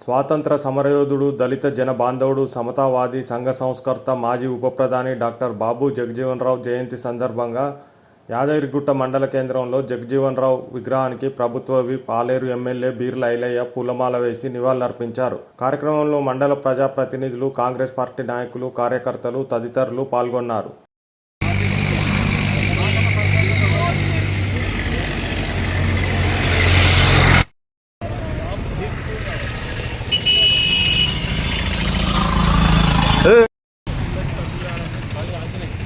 స్వాతంత్ర సమరయోధుడు దళిత జన బాంధవుడు సమతావాది సంఘ సంస్కర్త మాజీ ఉప ప్రధాని డాక్టర్ బాబు జగజీవన్రావు జయంతి సందర్భంగా యాదగిరిగుట్ట మండల కేంద్రంలో జగజీవన్రావు విగ్రహానికి ప్రభుత్వ పాలేరు ఎమ్మెల్యే బీర్ల ఐలయ్య పూలమాల వేసి నివాళులర్పించారు. కార్యక్రమంలో మండల ప్రజాప్రతినిధులు కాంగ్రెస్ పార్టీ నాయకులు కార్యకర్తలు తదితరులు పాల్గొన్నారు.